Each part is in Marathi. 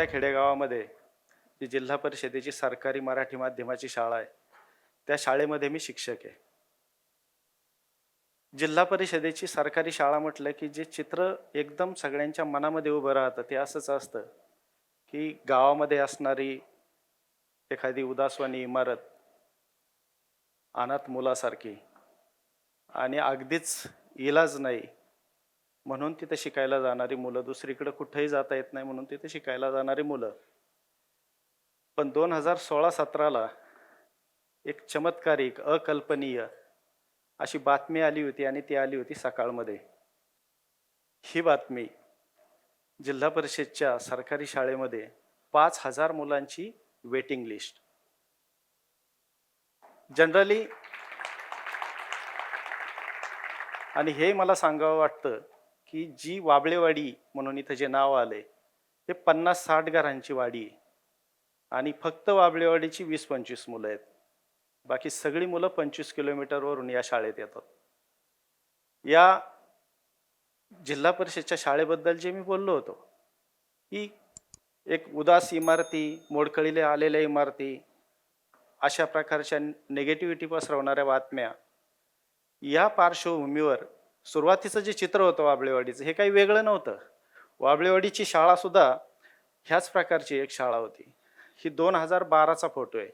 छोट्या खेडेगावामध्ये जी जिल्हा परिषदेची सरकारी मराठी माध्यमाची शाळा आहे त्या शाळेमध्ये मी शिक्षक आहे. जिल्हा परिषदेची सरकारी शाळा म्हटलं की जे चित्र एकदम सगळ्यांच्या मनामध्ये उभं राहतं ते असंच असतं की गावामध्ये असणारी एखादी उदासवाणी इमारत अनाथ मुलासारखी आणि अगदीच इलाज नाही म्हणून तिथे शिकायला जाणारी मुलं दुसरीकडे कुठेही जाता येत नाही म्हणून तिथे शिकायला जाणारी मुलं. पण दोन हजार सोळा सतराला एक चमत्कारिक अकल्पनीय अशी बातमी आली होती आणि ती आली होती सकाळमध्ये. ही बातमी जिल्हा परिषदच्या सरकारी शाळेमध्ये पाच हजार मुलांची वेटिंग लिस्ट जनरली आणि हे मला सांगावं वाटतं की जी वाबळेवाडी म्हणून इथं जे नाव आलंय ते पन्नास साठ घरांची वाडी आहे. आणि फक्त वाबळेवाडीची वीस पंचवीस मुलं आहेत. बाकी सगळी मुलं पंचवीस किलोमीटरवरून या शाळेत येतात. या जिल्हा परिषदच्या शाळेबद्दल जे मी बोललो होतो की एक उदास इमारती मोडकळीले आलेल्या इमारती अशा प्रकारच्या निगेटिव्हिटी पसरवणाऱ्या बातम्या या पार्श्वभूमीवर सुरुवातीचं जे चित्र होतं वाबळेवाडीचं हे काही वेगळं नव्हतं. वाबळेवाडीची शाळा सुद्धा ह्याच प्रकारची एक शाळा होती. ही दोन हजार बाराचा फोटो आहे.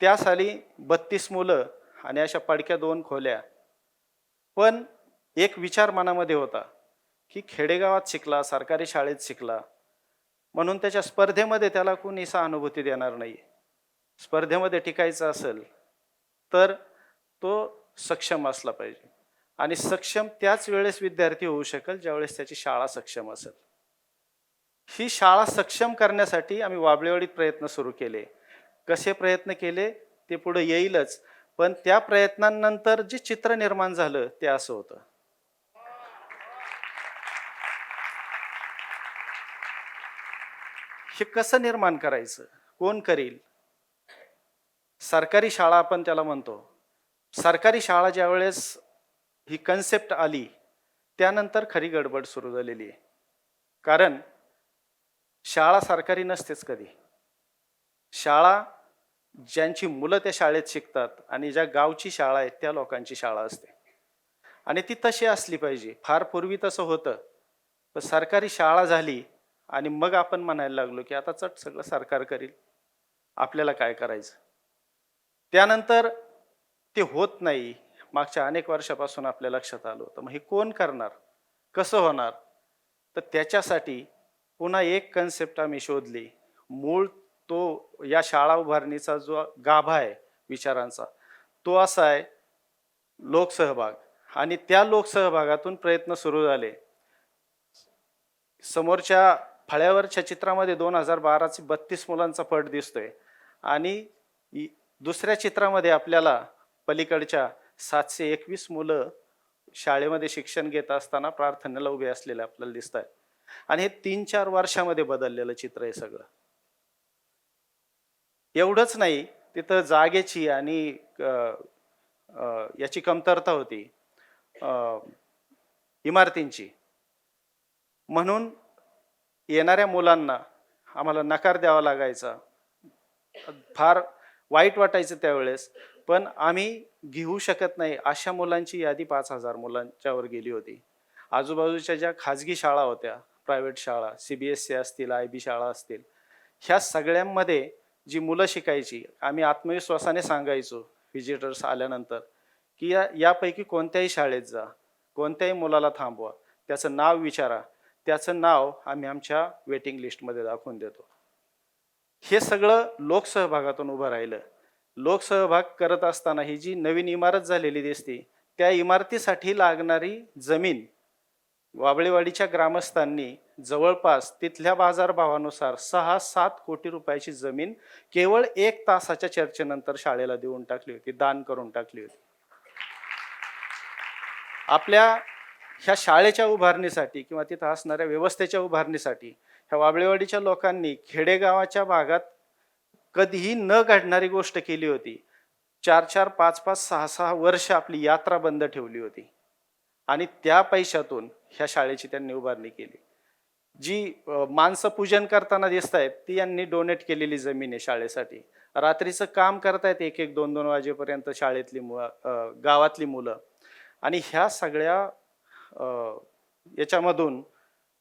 त्या साली बत्तीस मुलं आणि अशा पडक्या दोन खोल्या. पण एक विचार मनामध्ये होता की खेडेगावात शिकला सरकारी शाळेत शिकला म्हणून त्याच्या स्पर्धेमध्ये त्याला कोणी सहानुभूती देणार नाही स्पर्धेमध्ये टिकायचं असेल तर तो सक्षम असला पाहिजे. आणि सक्षम त्याच वेळेस विद्यार्थी होऊ शकेल ज्यावेळेस त्याची शाळा सक्षम असेल. ही शाळा सक्षम करण्यासाठी आम्ही वाबळेवाडीत प्रयत्न सुरू केले. कसे प्रयत्न केले? ते पुढे येईलच. पण त्या प्रयत्नांनंतर जे चित्र निर्माण झालं ते असं होतं. हे कसं निर्माण करायचं? कोण करील? सरकारी शाळा आपण त्याला म्हणतो. सरकारी शाळा ज्यावेळेस ही कन्सेप्ट आली त्यानंतर खरी गडबड सुरू झालेली आहे. कारण शाळा सरकारी नसतेच कधी. शाळा ज्यांची मुलं त्या शाळेत शिकतात आणि ज्या गावची शाळा आहे त्या लोकांची शाळा असते. आणि ती तशी असली पाहिजे. फार पूर्वी तसं होतं. पण सरकारी शाळा झाली आणि मग आपण म्हणायला लागलो की आता चट सगळं सरकार करील. आपल्याला काय करायचं? त्यानंतर ते होत नाही. मागच्या अनेक वर्षापासून आपल्या लक्षात आलं होतं. मग हे कोण करणार? कसं होणार? तर त्याच्यासाठी पुन्हा एक कन्सेप्ट आम्ही शोधली. मूळ तो या शाळा उभारणीचा जो गाभा आहे विचारांचा तो असा आहे लोकसहभाग. आणि त्या लोकसहभागातून प्रयत्न सुरू झाले. समोरच्या फळ्यावरच्या चित्रामध्ये दोन हजार बाराचे बत्तीस मुलांचा पट दिसतोय. आणि दुसऱ्या चित्रामध्ये आपल्याला पलीकडच्या सातशे एकवीस मुलं शाळेमध्ये शिक्षण घेत असताना प्रार्थनेला उभे असलेले आपल्याला दिसत आहेत आणि हे तीन चार वर्षामध्ये बदललेलं चित्र आहे सगळं. एवढंच नाही तिथं जागेची आणि याची कमतरता होती इमारतींची. म्हणून येणाऱ्या मुलांना आम्हाला नकार द्यावा लागायचा. फार वाईट वाटायचं त्यावेळेस. पण आम्ही घेऊ शकत नाही अशा मुलांची यादी पाच हजार मुलांच्यावर गेली होती. आजूबाजूच्या ज्या खाजगी शाळा होत्या प्रायव्हेट शाळा सी बी एस सी असतील आय बी शाळा असतील ह्या सगळ्यांमध्ये जी मुलं शिकायची आम्ही आत्मविश्वासाने सांगायचो व्हिजिटर्स आल्यानंतर की या यापैकी कोणत्याही शाळेत जा कोणत्याही मुलाला थांबवा त्याचं नाव विचारा त्याचं नाव आम्ही आमच्या वेटिंग लिस्टमध्ये दाखवून देतो. हे सगळं लोकसहभागातून उभं राहिलं. लोकसहभाग करत असताना ही जी नवीन इमारत झालेली दिसते त्या इमारतीसाठी लागणारी जमीन वाबळेवाडीच्या ग्रामस्थांनी जवळपास तिथल्या बाजारभावानुसार सहा सात कोटी रुपयाची जमीन केवळ एक तासाच्या चर्चेनंतर शाळेला देऊन टाकली होती दान करून टाकली होती. आपल्या ह्या शाळेच्या उभारणीसाठी किंवा तिथं असणाऱ्या व्यवस्थेच्या उभारणीसाठी ह्या वाबळेवाडीच्या लोकांनी खेडेगावाच्या भागात कधीही न घडणारी गोष्ट केली होती. चार चार पाच पाच सहा सहा वर्ष आपली यात्रा बंद ठेवली होती. आणि त्या पैशातून ह्या शाळेची त्यांनी उभारणी केली. जी माणसं पूजन करताना दिसत आहेत ती यांनी डोनेट केलेली जमीन आहे शाळेसाठी. रात्रीचं काम करतायत एक एक दोन दोन वाजेपर्यंत शाळेतली मुलं गावातली मुलं. आणि ह्या सगळ्या याच्यामधून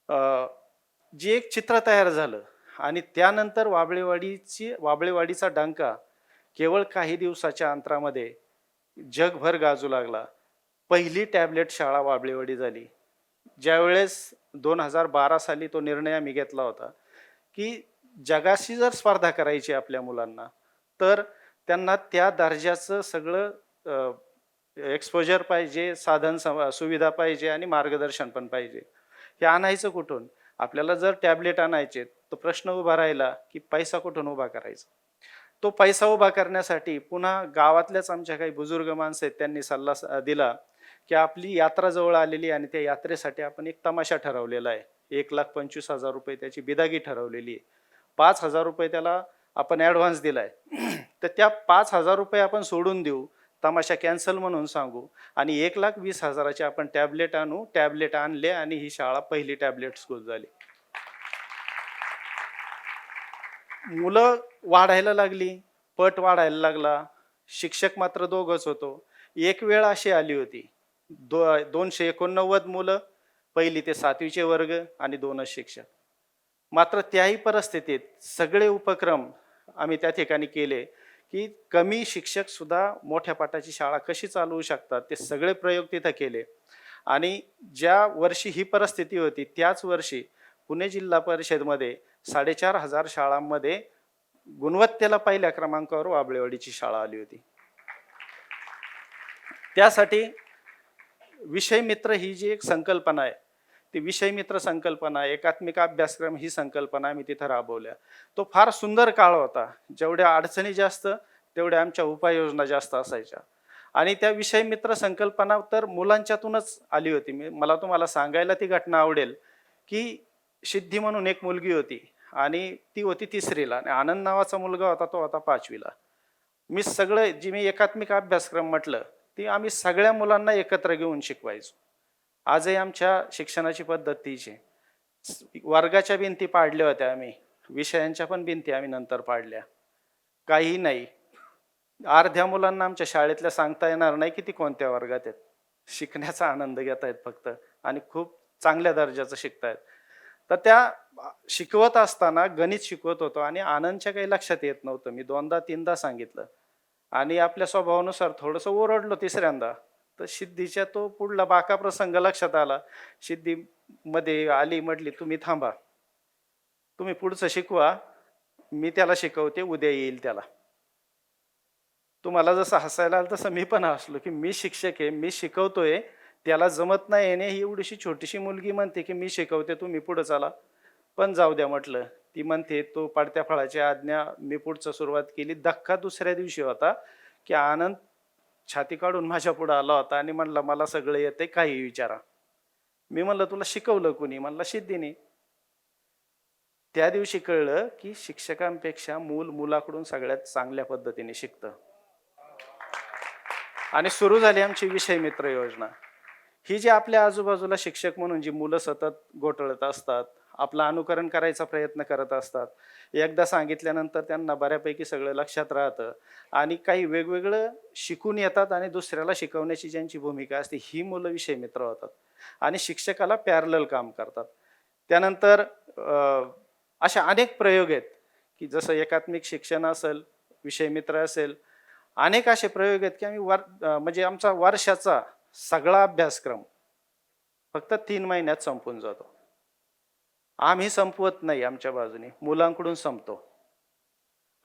जे जी एक चित्र तयार झालं आणि त्यानंतर वाबळेवाडीची वाबळेवाडीचा डंका केवळ काही दिवसाच्या अंतरामध्ये जगभर गाजू लागला. पहिली टॅबलेट शाळा वाबळेवाडी झाली. ज्यावेळेस दोन हजार बारा साली तो निर्णय आम्ही घेतला होता की जगाशी जर स्पर्धा करायची आपल्या मुलांना तर त्यांना त्या दर्जाचं सगळं एक्सपोजर पाहिजे साधन सम- सुविधा पाहिजे आणि मार्गदर्शन पण पाहिजे. हे आणायचं कुठून? आपल्याला जर टॅबलेट आणायचे तो प्रश्न उभा राहिला की पैसा कुठून उभा करायचा? तो पैसा उभा करण्यासाठी पुन्हा गावातल्याच आमच्या काही बुजुर्ग माणसं आहेत त्यांनी सल्ला दिला की आपली यात्रा जवळ आलेली आणि त्या यात्रेसाठी आपण एक तमाशा ठरवलेला आहे. एक लाख पंचवीस हजार रुपये त्याची बिदागी ठरवलेली आहे. पाच हजार रुपये त्याला आपण ॲडव्हान्स दिलाय. तर त्या पाच हजार रुपये आपण सोडून देऊ तमाशा कॅन्सल म्हणून सांगू आणि एक लाख वीस हजाराचे आपण टॅबलेट आणू टॅबलेट आणले आणि ही शाळा पहिली टॅबलेट स्कूल झाली. मुलं वाढायला लागली पट वाढायला लागला. शिक्षक मात्र दोघच होतो. एक वेळ अशी आली होती. दो दोनशे एकोणनव्वद मुलं पहिली ते सातवीचे वर्ग आणि दोनच शिक्षक. मात्र त्याही परिस्थितीत सगळे उपक्रम आम्ही त्या ठिकाणी केले की कमी शिक्षक सुद्धा मोठ्या पाटाची शाळा कशी चालवू शकतात ते सगळे प्रयोग तिथं केले. आणि ज्या वर्षी ही परिस्थिती होती त्याच वर्षी पुणे जिल्हा परिषदमध्ये साडेचार हजार शाळांमध्ये गुणवत्तेला पहिल्या क्रमांकावर वाबळेवाडीची शाळा आली होती. त्यासाठी विषय मित्र ही जी एक संकल्पना आहे ती विषय मित्र संकल्पना एकात्मिक अभ्यासक्रम ही संकल्पना आम्ही तिथं राबवल्या. तो फार सुंदर काळ होता. जेवढ्या अडचणी जास्त तेवढ्या आमच्या उपाययोजना जास्त असायच्या. आणि त्या विषय मित्र संकल्पना तर मुलांच्यातूनच आली होती. मी मला तुम्हाला सांगायला ती घटना आवडेल की सिद्धी म्हणून एक मुलगी होती आणि ती होती तिसरीला. आणि आनंद नावाचा मुलगा होता तो होता पाचवीला. मी सगळं जी मी एकात्मिक अभ्यासक्रम म्हटलं ती आम्ही सगळ्या मुलांना एकत्र घेऊन शिकवायचो. आजही आमच्या शिक्षणाची पद्धत तीच आहे. वर्गाच्या भिंती पाडल्या होत्या आम्ही. विषयांच्या पण भिंती आम्ही नंतर पाडल्या. काही नाही. अर्ध्या मुलांना आमच्या शाळेतल्या सांगता येणार नाही की ती कोणत्या वर्गात आहेत. शिकण्याचा आनंद घेत आहेत फक्त आणि खूप चांगल्या दर्जाचं शिकतायत. तर त्या शिकवत असताना गणित शिकवत होतो आणि आनंदच्या काही लक्षात येत नव्हतं. मी दोनदा तीनदा सांगितलं. आणि आपल्या स्वभावानुसार थोडंसं ओरडलो तिसऱ्यांदा. तर सिद्धीच्या तो पुढला बाका प्रसंग लक्षात आला. सिद्धीमध्ये आली म्हटली तुम्ही थांबा. तुम्ही पुढचं शिकवा. मी त्याला शिकवते उद्या येईल त्याला. तुम्हाला जसं हसायला आलं तसं मी पण हसलो की मी शिक्षक आहे मी शिकवतोय. त्याला जमत नाही येणे ही एवढीशी छोटीशी मुलगी म्हणते की मी शिकवते तुम्ही पुढं चला. पण जाऊ द्या म्हटलं. ती म्हणते तो पाडत्या फळाची आज्ञा मी पुढचं सुरुवात केली. धक्का दुसऱ्या दिवशी होता की आनंद छाती काढून माझ्या पुढं आला होता आणि म्हणला मला सगळं येते काही विचारा. मी म्हणलं तुला शिकवलं कुणी? म्हणला सिद्धीने. त्या दिवशी कळलं की शिक्षकांपेक्षा मूल मुलाकडून सगळ्यात चांगल्या पद्धतीने शिकतं. आणि सुरू झाली आमची विषय मित्र योजना. ही जी आपल्या आजूबाजूला शिक्षक म्हणून जी मुलं सतत गोठळत असतात आपलं अनुकरण करायचा प्रयत्न करत असतात एकदा सांगितल्यानंतर त्यांना बऱ्यापैकी सगळं लक्षात राहतं आणि काही वेगवेगळं शिकून येतात आणि दुसऱ्याला शिकवण्याची ज्यांची भूमिका असते ही मुलं विषय मित्र होतात आणि शिक्षकाला पॅरल काम करतात. त्यानंतर अशा अनेक प्रयोग आहेत की जसं एकात्मिक शिक्षण असेल विषय मित्र असेल अनेक असे प्रयोग आहेत की आम्ही वर म्हणजे आमचा वर्षाचा सगळा अभ्यासक्रम फक्त तीन महिन्यात संपून जातो. आम्ही संपवत नाही आमच्या बाजूने मुलांकडून संपतो.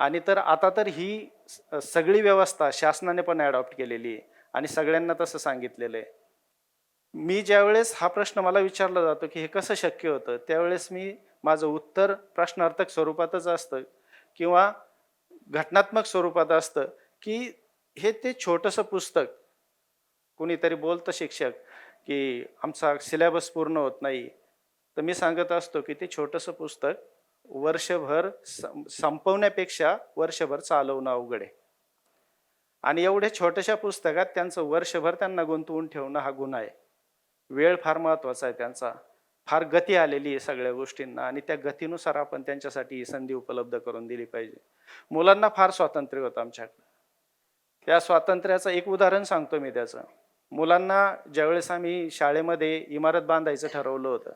आणि तर आता तर ही सगळी व्यवस्था शासनाने पण ॲडॉप्ट केलेली आहे आणि सगळ्यांना तसं सांगितलेलं आहे. मी ज्यावेळेस हा प्रश्न मला विचारला जातो की हे कसं शक्य होतं त्यावेळेस मी माझं उत्तर प्रश्नार्थक स्वरूपातच असतं किंवा घटनात्मक स्वरूपात असतं की हे ते छोटंसं पुस्तक कुणीतरी बोलतं शिक्षक की आमचा सिलेबस पूर्ण होत नाही. तर मी सांगत असतो की ते छोटंसं पुस्तक वर्षभर संपवण्यापेक्षा वर्षभर चालवणं अवघड आहे. आणि एवढ्या छोट्याशा पुस्तकात त्यांचं वर्षभर त्यांना गुंतवून ठेवणं हा गुन्हा आहे. वेळ फार महत्त्वाचा आहे त्यांचा. फार गती आलेली आहे सगळ्या गोष्टींना आणि त्या गतीनुसार आपण त्यांच्यासाठी ही संधी उपलब्ध करून दिली पाहिजे. मुलांना फार स्वातंत्र्य होतं आमच्याकडे. त्या स्वातंत्र्याचं एक उदाहरण सांगतो मी त्याचं. मुलांना ज्यावेळेस आम्ही शाळेमध्ये इमारत बांधायचं ठरवलं होतं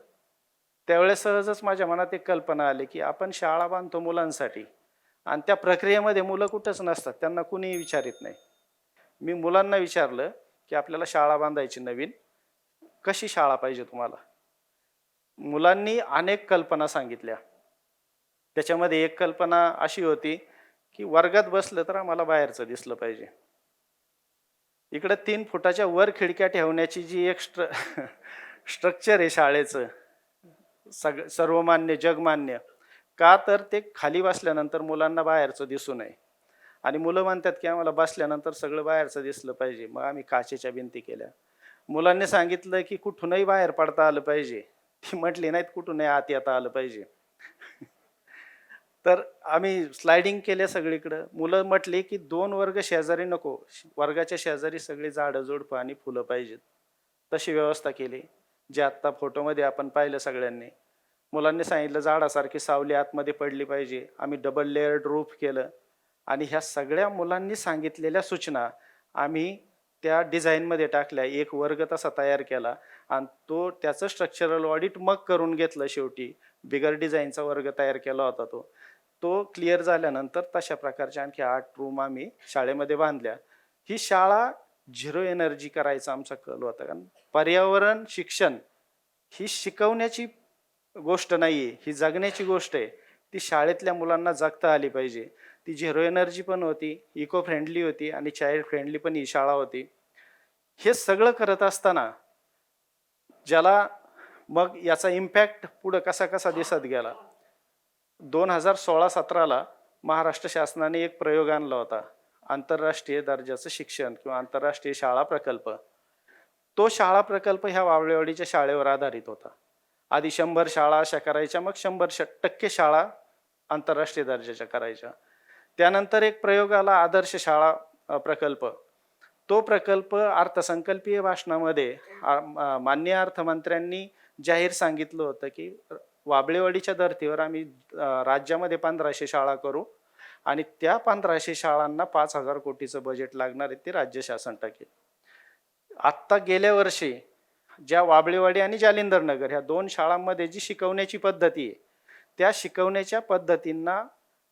त्यावेळेस सहजच माझ्या मनात एक कल्पना आली की आपण शाळा बांधतो मुलांसाठी आणि त्या प्रक्रियेमध्ये मुलं कुठंच नसतात त्यांना कुणीही विचारित नाही. मी मुलांना विचारलं की आपल्याला शाळा बांधायची नवीन कशी शाळा पाहिजे तुम्हाला? मुलांनी अनेक कल्पना सांगितल्या. त्याच्यामध्ये एक कल्पना अशी होती की वर्गात बसलं तर आम्हाला बाहेरचं दिसलं पाहिजे. इकडं तीन फुटाच्या वर खिडक्या ठेवण्याची जी एक स्ट्र स्ट्रक्चर आहे शाळेचं सग सर्वमान्य जगमान्य का तर ते खाली बसल्यानंतर मुलांना बाहेरचं दिसू नये. आणि मुलं म्हणतात की आम्हाला बसल्यानंतर सगळं बाहेरचं दिसलं पाहिजे. मग आम्ही काचेच्या भिंती केल्या. मुलांनी सांगितलं की कुठूनही बाहेर पडता आलं पाहिजे. ती म्हटली नाहीत कुठूनही आत येता आलं पाहिजे. तर आम्ही स्लायडिंग केल्या सगळीकडं. मुलं म्हटली की दोन वर्ग शेजारी नको. वर्गाच्या शेजारी सगळी झाडं झुडपं आणि फुलं पाहिजेत. तशी व्यवस्था केली. जे आत्ता फोटोमध्ये आपण पाहिलं सगळ्यांनी. मुलांनी सांगितलं झाडासारखी सावली आतमध्ये पडली पाहिजे. आम्ही डबल लेअर्ड रूफ केलं. आणि ह्या सगळ्या मुलांनी सांगितलेल्या सूचना आम्ही त्या डिझाईनमध्ये टाकल्या. एक वर्ग तसा तयार केला. आणि तो त्याचं स्ट्रक्चरल ऑडिट मग करून घेतलं शेवटी. बिगर डिझाईनचा वर्ग तयार केला होता तो. तो क्लिअर झाल्यानंतर तशा प्रकारच्या आणखी आठ रूम आम्ही शाळेमध्ये बांधल्या. ही शाळा झिरो एनर्जी करायचा आमचा कल होता. कारण पर्यावरण शिक्षण ही शिकवण्याची गोष्ट नाही आहे ही जगण्याची गोष्ट आहे. ती शाळेतल्या मुलांना जगता आली पाहिजे. ती झिरो एनर्जी पण होती इको फ्रेंडली होती आणि चाइल्ड फ्रेंडली पण ही शाळा होती. हे सगळं करत असताना ज्याला मग याचा इम्पॅक्ट पुढं कसा कसा दिसत गेला? दोन हजार सोळा सतराला महाराष्ट्र शासनाने एक प्रयोग आणला होता. आंतरराष्ट्रीय दर्जाचं शिक्षण किंवा आंतरराष्ट्रीय शाळा प्रकल्प. तो शाळा प्रकल्प ह्या वावळेवाडीच्या शाळेवर आधारित होता. आधी शंभर शाळा अशा करायच्या मग शंभर श- टक्के शाळा आंतरराष्ट्रीय दर्जाच्या करायच्या. त्यानंतर एक प्रयोग आला आदर्श शाळा प्रकल्प. तो प्रकल्प अर्थसंकल्पीय भाषणामध्ये माननीय अर्थमंत्र्यांनी जाहीर सांगितलं होतं की वाबळेवाडीच्या धर्तीवर आम्ही राज्यामध्ये पंधराशे शाळा करू आणि त्या पंधराशे शाळांना पाच हजार कोटीचं बजेट लागणार आहे ते राज्य शासन टाकेल आत्ता गेल्या वर्षी ज्या वाबळेवाडी आणि जालिंदर नगर ह्या दोन शाळांमध्ये जी शिकवण्याची पद्धती आहे त्या शिकवण्याच्या पद्धतींना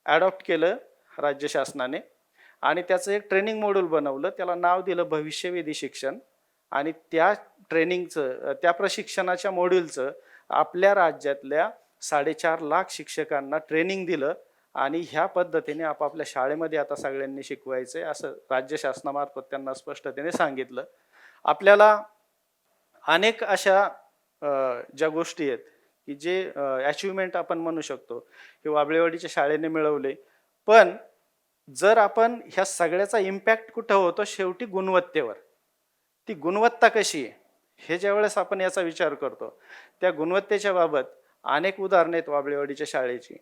ॲडॉप्ट केलं राज्य शासनाने आणि त्याचं एक ट्रेनिंग मॉड्यूल बनवलं. त्याला नाव दिलं भविष्यवेधी शिक्षण आणि त्या ट्रेनिंगचं त्या प्रशिक्षणाच्या मॉड्यूलचं आपल्या राज्यातल्या साडेचार लाख शिक्षकांना ट्रेनिंग दिलं आणि ह्या पद्धतीने आपापल्या शाळेमध्ये आता सगळ्यांनी शिकवायचं आहे असं राज्य शासनामार्फत त्यांना स्पष्टतेने सांगितलं. आपल्याला अनेक अशा ज्या गोष्टी आहेत की जे अचिव्हमेंट आपण म्हणू शकतो की वाबळेवाडीच्या शाळेने मिळवले. पण जर आपण ह्या सगळ्याचा इम्पॅक्ट कुठं होतो? शेवटी गुणवत्तेवर. ती गुणवत्ता कशी आहे? हे ज्यावेळेस आपण याचा विचार करतो त्या गुणवत्तेच्या बाबत अनेक उदाहरणं आहेत वाबळेवाडीच्या शाळेची.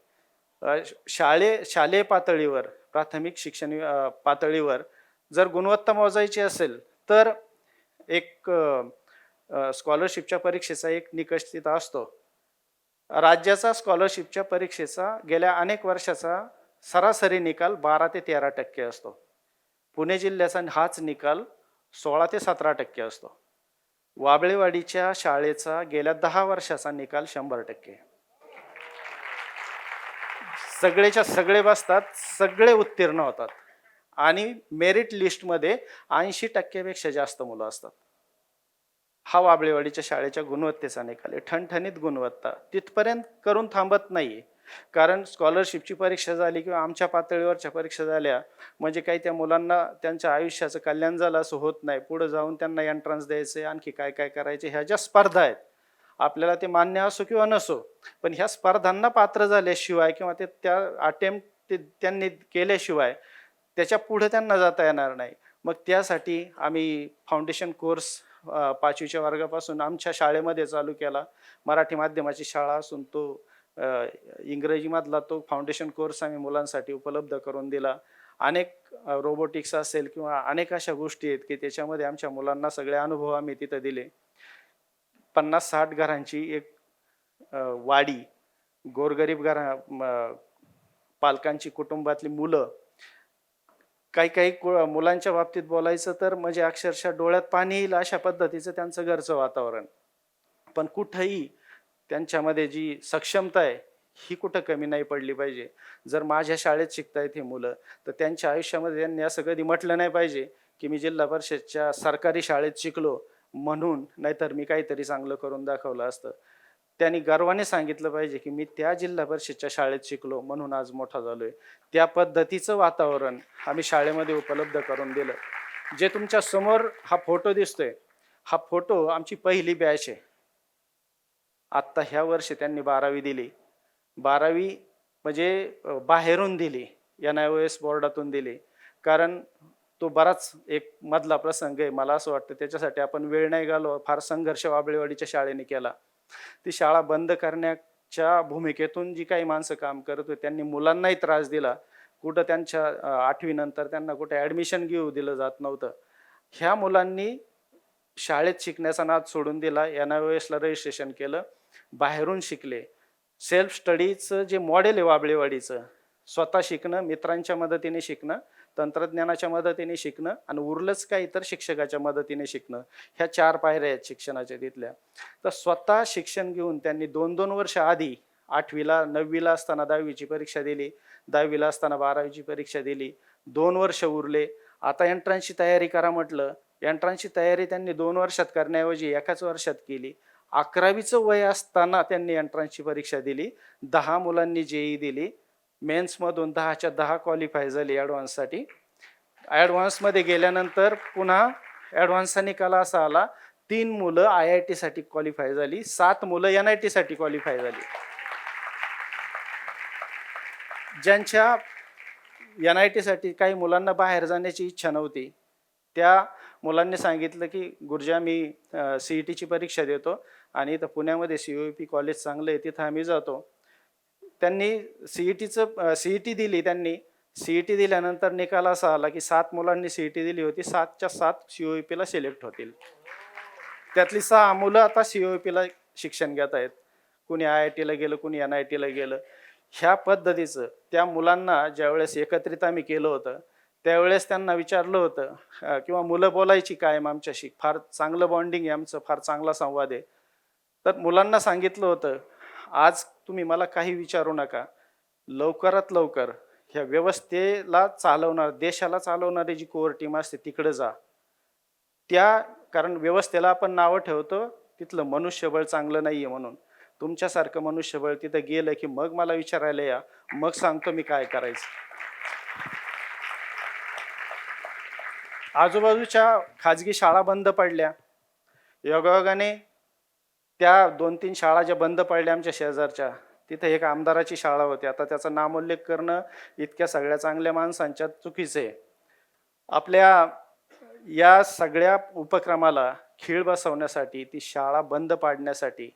शाळे शालेय पातळीवर प्राथमिक शिक्षण पातळीवर जर गुणवत्ता मोजायची असेल तर एक स्कॉलरशिपच्या परीक्षेचा एक निकष तिथं असतो. राज्याचा स्कॉलरशिपच्या परीक्षेचा गेल्या अनेक वर्षाचा सरासरी निकाल बारा ते तेरा टक्के असतो. पुणे जिल्ह्याचा हाच निकाल सोळा ते सतरा टक्के असतो. वाबळेवाडीच्या शाळेचा गेल्या दहा वर्षाचा निकाल शंभर टक्के. सगळेच्या सगळे बसतात सगळे उत्तीर्ण होतात. आणि मेरिट लिस्टमध्ये ऐंशी टक्क्यापेक्षा जास्त मुलं असतात. हा वाबळेवाडीच्या शाळेच्या गुणवत्तेचा निकाल आहे. ठणठणीत गुणवत्ता. तिथपर्यंत करून थांबत नाही कारण स्कॉलरशिपची परीक्षा झाली किंवा आमच्या पातळीवरच्या परीक्षा झाल्या म्हणजे काही त्या मुलांना त्यांच्या आयुष्याचं कल्याण झालं असं होत नाही. पुढे जाऊन त्यांना एंट्रन्स द्यायचे आणखी काय काय करायचे ह्या ज्या स्पर्धा आहेत आपल्याला ते मान्य असो किंवा नसो पण ह्या स्पर्धांना पात्र झाल्याशिवाय किंवा ते त्या अटेम्प्ट ते त्यांनी केल्याशिवाय त्याच्या पुढे त्यांना जाता येणार नाही. मग त्यासाठी आम्ही फाउंडेशन कोर्स पाचवीच्या वर्गापासून आमच्या शाळेमध्ये चालू केला. मराठी माध्यमाची शाळा असून तो इंग्रजीमधला तो फाउंडेशन कोर्स आम्ही मुलांसाठी उपलब्ध करून दिला. अनेक रोबोटिक्स असेल किंवा अनेक अशा गोष्टी आहेत की त्याच्यामध्ये आमच्या मुलांना सगळे अनुभव आम्ही तिथं दिले. पन्नास साठ घरांची एक वाडी गोरगरीब घरा पालकांची कुटुंबातली मुलं काही काही कु- मुलांच्या बाबतीत बोलायचं तर म्हणजे अक्षरशः डोळ्यात पाणी येईल अशा पद्धतीचं त्यांचं घरचं वातावरण. पण कुठंही त्यांच्यामध्ये जी सक्षमता आहे ही कुठं कमी नाही पडली पाहिजे. जर माझ्या शाळेत शिकतायत हे मुलं तर त्यांच्या आयुष्यामध्ये त्यांनी असं कधी म्हटलं नाही पाहिजे की मी जिल्हा परिषदच्या सरकारी शाळेत शिकलो म्हणून नाहीतर मी काहीतरी चांगलं करून दाखवलं असतं. त्यांनी गर्वाने सांगितलं पाहिजे की मी त्या जिल्हा परिषदच्या शाळेत शिकलो म्हणून आज मोठा झालोय. त्या पद्धतीचं वातावरण आम्ही शाळेमध्ये उपलब्ध करून दिलं. जे तुमच्यासमोर हा फोटो दिसतोय हा फोटो आमची पहिली बॅच आहे. आत्ता ह्या वर्षी त्यांनी बारावी दिली. बारावी म्हणजे बाहेरून दिली एन आय ओ एस बोर्डातून दिली. कारण तो बराच एक मधला प्रसंग आहे. मला असं वाटतं त्याच्यासाठी आपण वेळ नाही घालो फार संघर्ष वाबळेवाडीच्या शाळेने केला. ती शाळा बंद करण्याच्या भूमिकेतून जी काही माणसं काम करत होती त्यांनी मुलांनाही त्रास दिला. कुठं त्यांच्या आठवीनंतर त्यांना कुठे ॲडमिशन घेऊ दिलं जात नव्हतं. ह्या मुलांनी शाळेत शिकण्याचा नाद सोडून दिला. एन आय ओ एसला रजिस्ट्रेशन केलं. बाहेरून शिकले. सेल्फ स्टडीचं जे मॉडेल आहे वाबळेवाडीचं स्वतः शिकणं मित्रांच्या मदतीने शिकणं तंत्रज्ञानाच्या मदतीने शिकणं आणि उरलंच काही तर शिक्षकाच्या मदतीने शिकणं ह्या चार पायऱ्या आहेत शिक्षणाच्या तिथल्या. तर स्वतः शिक्षण घेऊन त्यांनी दोन दोन वर्ष आधी आठवीला नववीला असताना दहावीची परीक्षा दिली. दहावीला असताना बारावीची परीक्षा दिली. दोन वर्ष उरले. आता एंट्रन्सची तयारी करा म्हटलं. एंट्रन्सची तयारी त्यांनी दोन वर्षात करण्याऐवजी एकाच वर्षात केली. अकरावीचं वय असताना त्यांनी एंट्रन्सची परीक्षा दिली. दहा मुलांनी जेई दिली. मेन्समधून दहाच्या दहा क्वालिफाय झाली ॲडव्हान्ससाठी ॲडव्हान्समध्ये गेल्यानंतर पुन्हा ॲडव्हान्सचा निकाल असा आला. तीन मुलं आय आय टीसाठी क्वालिफाय झाली. सात मुलं एन आय टीसाठी क्वालिफाय झाली. ज्यांच्या एन आय टीसाठी काही मुलांना बाहेर जाण्याची इच्छा नव्हती त्या मुलांनी सांगितलं की गुर्जा मी सी ई टीची परीक्षा देतो आणि इथं पुण्यामध्ये सी ओ पी कॉलेज चांगलं आहे तिथं आम्ही जातो. त्यांनी सी ई टीचं सी ई टी दिली त्यांनी. सी ई टी दिल्यानंतर निकाल असा आला की सात मुलांनी सी ई टी दिली होती सातच्या सात सी ओ पीला सिलेक्ट होतील. त्यातली सहा मुलं आता सी ओ पीला शिक्षण घेत आहेत. कुणी आय आय टीला गेलं कुणी एन आय टीला गेलं. ह्या पद्धतीचं त्या मुलांना ज्यावेळेस एकत्रित आम्ही केलं होतं त्यावेळेस त्यांना विचारलं होतं किंवा मुलं बोलायची कायम आमच्याशी फार चांगलं बॉन्डिंग आहे आमचं फार चांगला संवाद आहे. तर मुलांना सांगितलं होतं आज तुम्ही मला काही विचारू नका. लवकरात लवकर ह्या व्यवस्थेला चालवणार देशाला चालवणारी जी कोर टीम असते तिकडे जा. त्या कारण व्यवस्थेला आपण नावं ठेवतो तिथलं मनुष्यबळ चांगलं नाही आहे म्हणून. तुमच्यासारखं मनुष्यबळ तिथं गेलं की मग मला विचारायला या मग सांगतो मी काय करायचं. आजूबाजूच्या खाजगी शाळा बंद पडल्या. योगायोगाने त्या दोन तीन शाळा ज्या बंद पडल्या आमच्या शेजारच्या तिथे एक आमदाराची शाळा होती. आता त्याचा नामोल्लेख करणं इतक्या सगळ्या चांगल्या माणसांच्या चुकीचं आहे. आपल्या या सगळ्या उपक्रमाला खीळ बसवण्यासाठी ती शाळा बंद पाडण्यासाठी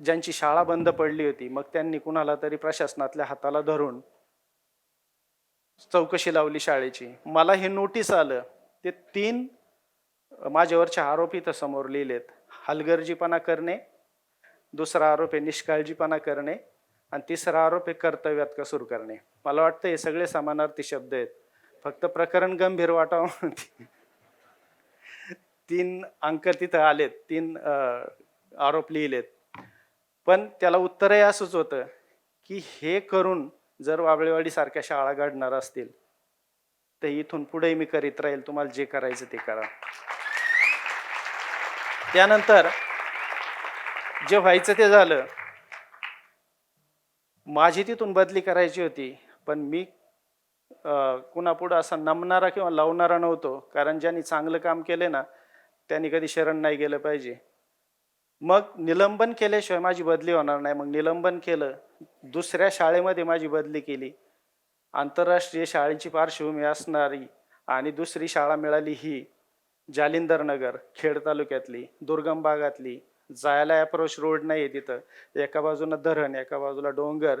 ज्यांची शाळा बंद पडली होती मग त्यांनी कुणाला तरी प्रशासनातल्या हाताला धरून चौकशी लावली शाळेची. मला हे नोटीस आलं. ते तीन माझ्यावरचे आरोप इथं समोर लिहिलेत. हलगर्जीपणा करणे दुसरा आरोप आहे निष्काळजीपणा करणे आणि तिसरा आरोप आहे कर्तव्यात कसूर करणे. मला वाटतं हे सगळे समानार्थी शब्द आहेत. फक्त प्रकरण गंभीर वाटावं. म्हणून तीन अंक तिथं आलेत. तीन आरोप लिहिलेत. पण त्याला उत्तरही असंच होतं की हे करून जर वाबळेवाडीसारख्या शाळा घडणार असतील तर इथून पुढे मी करीत राहील. तुम्हाला जे करायचं ते करा. त्यानंतर जे व्हायचं ते झालं. माझी तिथून बदली करायची होती पण मी कुणापुढं असा नमणारा किंवा लावणारा नव्हतो कारण ज्यांनी चांगलं काम केले ना त्यांनी कधी शरण नाही गेलं पाहिजे. मग निलंबन केल्याशिवाय माझी बदली होणार नाही. मग निलंबन केलं दुसऱ्या शाळेमध्ये माझी बदली केली. आंतरराष्ट्रीय शाळेची पार्श्वभूमी असणारी आणि दुसरी शाळा मिळाली ही जालिंदर नगर खेड तालुक्यातली दुर्गम भागातली जायला अप्रोच रोड नाही आहे तिथं. एका बाजूला धरण एका बाजूला डोंगर.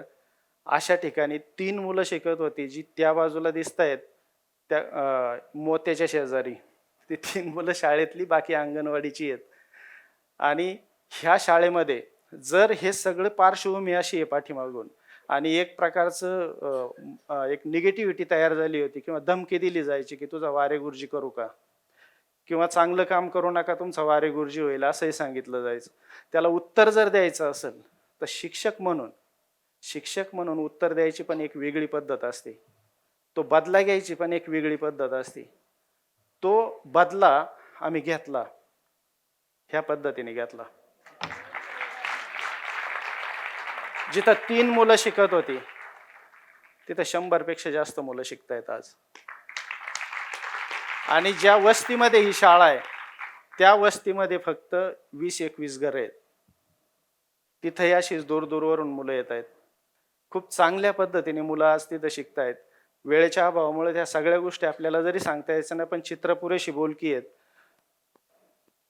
अशा ठिकाणी तीन मुलं शिकत होती जी त्या बाजूला दिसत आहेत त्या मोत्याच्या शेजारी. ती तीन मुलं शाळेतली बाकी अंगणवाडीची आहेत. आणि ह्या शाळेमध्ये जर हे सगळं पार्श्वभूमी अशी आहे पाठीमागून आणि एक प्रकारचं एक निगेटिव्हिटी तयार झाली होती किंवा धमकी दिली जायची की तुझा वारे गुरुजी करू का? किंवा चांगलं काम करू नका तुमचा वारे गुरुजी होईल असंही सांगितलं जायचं. त्याला उत्तर जर द्यायचं असेल तर शिक्षक म्हणून शिक्षक म्हणून उत्तर द्यायची पण एक वेगळी पद्धत असते. तो बदला घ्यायची पण एक वेगळी पद्धत असते. तो बदला आम्ही घेतला. ह्या पद्धतीने घेतला. जिथं तीन मुलं शिकत होती तिथं शंभरपेक्षा जास्त मुलं शिकतायत आज. आणि ज्या वस्तीमध्ये ही शाळा आहे त्या वस्तीमध्ये फक्त वीस एकवीस घरं आहेत. तिथंही अशीच दूरदूरवरून मुलं येत आहेत. खूप चांगल्या पद्धतीने मुलं आज तिथं शिकतायत. वेळेच्या अभावामुळे त्या सगळ्या गोष्टी आपल्याला जरी सांगता यायचं नाही पण चित्र पुरेशी बोलकी आहेत.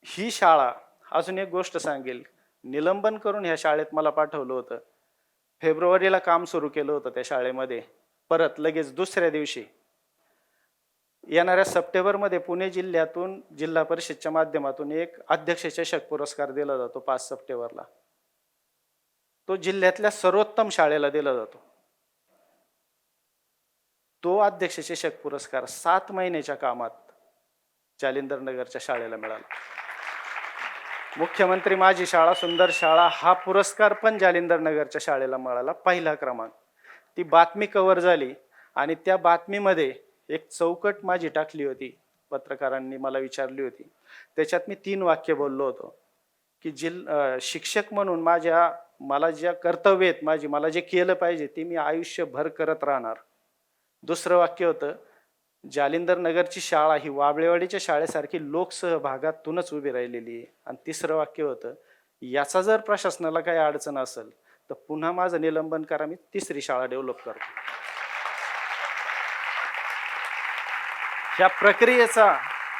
ही शाळा अजून एक गोष्ट सांगेल. निलंबन करून ह्या शाळेत मला पाठवलं होतं. फेब्रुवारीला काम सुरू केलं होतं त्या शाळेमध्ये. परत लगेच दुसऱ्या दिवशी. येणाऱ्या सप्टेंबरमध्ये पुणे जिल्ह्यातून जिल्हा परिषदच्या माध्यमातून एक अध्यक्ष चषक पुरस्कार दिला जातो पाच सप्टेंबरला. तो जिल्ह्यातल्या सर्वोत्तम शाळेला दिला जातो. तो अध्यक्ष चषक पुरस्कार सात महिन्याच्या कामात जालिंदर नगरच्या शाळेला मिळाला. मुख्यमंत्री माझी शाळा सुंदर शाळा हा पुरस्कार पण जालिंदर नगरच्या शाळेला मिळाला पहिला क्रमांक. ती बातमी कव्हर झाली आणि त्या बातमीमध्ये एक चौकट माझी टाकली होती पत्रकारांनी मला विचारली होती. त्याच्यात मी तीन वाक्य बोललो होतो की जिल शिक्षक म्हणून माझ्या मला ज्या कर्तव्य आहेत माझी मला जे केलं पाहिजे ते मी आयुष्यभर करत राहणार. दुसरं वाक्य होतं जालिंदर नगरची शाळा ही वाबळेवाडीच्या शाळेसारखी लोकसहभागातूनच उभी राहिलेली आहे. आणि तिसरं वाक्य होतं याचा जर प्रशासनाला काही अडचण असेल तर पुन्हा माझं निलंबन करा मी तिसरी शाळा डेव्हलप करतो. ह्या प्रक्रियेचा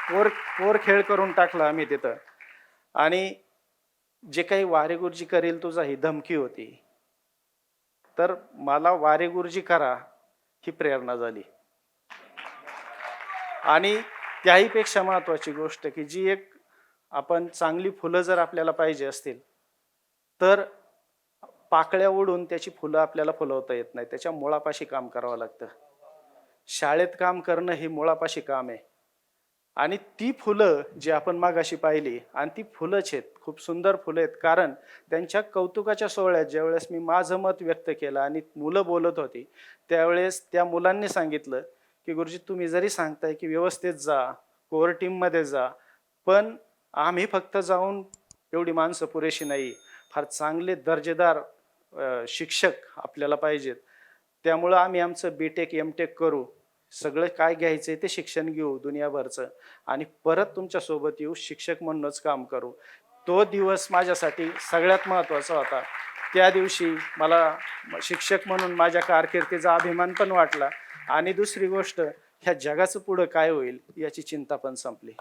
पोर पोर खेळ करून टाकला आम्ही तिथं. आणि जे काही वारे गुरुजी करेल तुझा ही धमकी होती तर मला वारे गुरुजी करा ही प्रेरणा झाली. आणि त्याहीपेक्षा महत्त्वाची गोष्ट की जी एक आपण चांगली फुलं जर आपल्याला पाहिजे असतील तर पाकळ्या ओढून त्याची फुलं आपल्याला फुलवता येत नाही. त्याच्या मुळापाशी काम करावं लागतं. शाळेत काम करणं हे मुळापाशी काम आहे. आणि ती फुलं जी आपण मागाशी पाहिली आणि ती फुलंच आहेत खूप सुंदर फुलं आहेत. कारण त्यांच्या कौतुकाच्या सोहळ्यात ज्यावेळेस मी माझं मत व्यक्त केलं आणि मुलं बोलत होती त्यावेळेस त्या मुलांनी सांगितलं की गुरुजी तुम्ही जरी सांगताय की व्यवस्थित जा कोर टीममध्ये जा पण आम्ही फक्त जाऊन एवढी माणसं पुरेशी नाही. फार चांगले दर्जेदार शिक्षक आपल्याला पाहिजेत. त्यामुळं आम्ही आमचं बी टेक एम टेक करू. सगळं काय घ्यायचंय ते शिक्षण घेऊ दुनियाभरचं. आणि परत तुमच्यासोबत येऊ शिक्षक म्हणूनच काम करू. तो दिवस माझ्यासाठी सगळ्यात महत्त्वाचा होता. त्या दिवशी मला शिक्षक म्हणून माझ्या कारकिर्दीचा अभिमान पण वाटला. आणि दुसरी गोष्ट ह्या जगाचं पुढं काय होईल याची चिंता पण संपली.